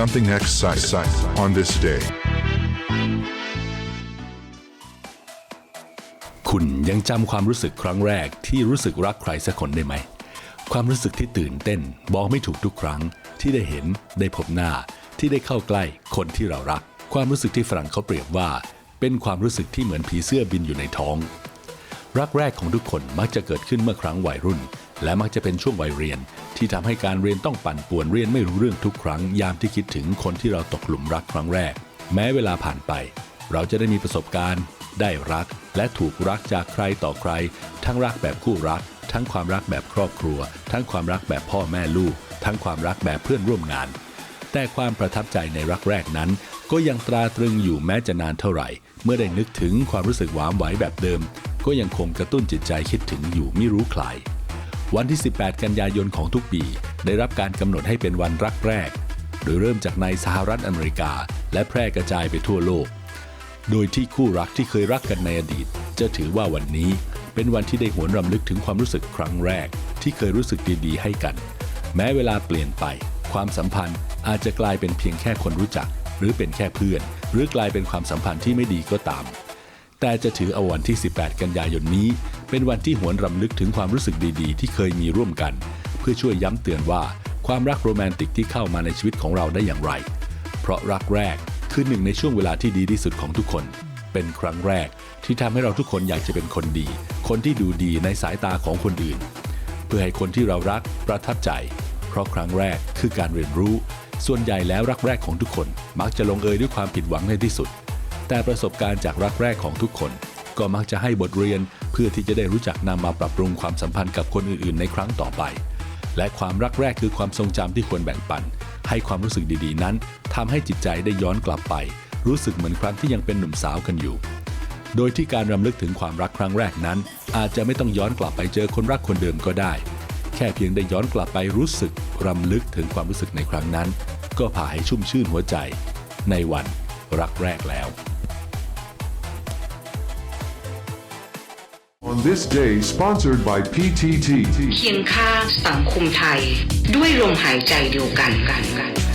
something exciting on this day. คุณยังจำความรู้สึกครั้งแรกที่รู้สึกรักใครสักคนได้ไหม ความรู้สึกที่ตื่นเต้นบอกไม่ถูกทุกครั้ง ที่ได้เห็นได้พบหน้า ที่ได้เข้าใกล้คนที่เรารัก ความรู้สึกที่ฝรั่งเขาเปรียบว่า เป็นความรู้สึกที่เหมือนผีเสื้อบินอยู่ในท้อง รักแรกของทุกคนมักจะเกิดขึ้นเมื่อครั้งวัยรุ่น และมักจะเป็นช่วงวัยเรียน ที่ทำให้การเรียนต้องปั่นป่วนเรียนไม่รู้เรื่องทุกครั้งยามที่คิดถึงคนที่เราตกหลุมรักครั้งแรก แม้เวลาผ่านไป เราจะได้มีประสบการณ์ ได้รัก และถูกรักจากใครต่อใคร ทั้งรักแบบคู่รัก ทั้งความรักแบบครอบครัว ทั้งความรักแบบพ่อแม่ลูก ทั้งความรักแบบเพื่อนร่วมงาน แต่ความประทับใจในรักแรกนั้น ก็ยังตราตรึงอยู่แม้จะนานเท่าไหร่ เมื่อได้นึกถึงความรู้สึกหวานไหวแบบเดิม ก็ยังคงกระตุ้นจิตใจคิดถึงอยู่ไม่รู้คลาย วันที่ 18 กันยายนของทุกปี ได้รับการกำหนดให้เป็นวันรักแรก โดยเริ่มจากในสหรัฐอเมริกา และแพร่กระจายไปทั่วโลก โดยที่คู่รักที่เคยรักกันในอดีต จะถือว่าวันนี้เป็นวันที่ได้หวนรำลึกถึงความรู้สึกครั้งแรก ที่เคยรู้สึกดีๆให้กัน แม้เวลาเปลี่ยนไป ความสัมพันธ์อาจจะกลายเป็นเพียงแค่คนรู้จัก หรือเป็นแค่เพื่อน หรือกลายเป็นความสัมพันธ์ที่ไม่ดีก็ตาม แต่จะถือเอาวันที่ 18 กันยายนนี้ เป็นวันที่หวนรำลึกถึงความรู้สึกดีๆ ที่เคยมีร่วมกัน เพื่อช่วยย้ำเตือนว่าความรักโรแมนติกที่เข้ามาในชีวิตของเราได้อย่างไร เพราะรักแรกคือหนึ่งในช่วงเวลาที่ดีที่สุดของทุกคน เป็นครั้งแรกที่ทำให้เราทุกคนอยากจะเป็นคนดี คนที่ดูดีในสายตาของคนอื่น เพื่อให้คนที่เรารักประทับใจ เพราะครั้งแรกคือการเรียนรู้ ส่วนใหญ่แล้วรักแรกของทุกคน มักจะลงเอยด้วยความผิดหวังในที่สุด แต่ประสบการณ์จากรักแรกของทุกคน ก็มักจะให้บทเรียนเพื่อที่จะได้รู้จักนำมาปรับปรุงความสัมพันธ์กับคนอื่นๆ ในครั้งต่อไป และความรักแรกคือความทรงจำที่ควรแบ่งปัน ให้ความรู้สึกดีๆ นั้นทำให้จิตใจได้ย้อนกลับไป รู้สึกเหมือนครั้งที่ยังเป็นหนุ่มสาวกันอยู่ โดยที่การรำลึกถึงความรักครั้งแรกนั้น อาจจะไม่ต้องย้อนกลับไปเจอคนรักคนเดิมก็ได้ แค่เพียงได้ย้อนกลับไปรู้สึกรำลึกถึงความรู้สึกในครั้งนั้น ก็พาให้ชุ่มชื่นหัวใจ ในวันรักแรกแล้ว On this day, sponsored by PTT. เคียงข้างสังคมไทย ด้วยลมหายใจเดียวกันกันกัน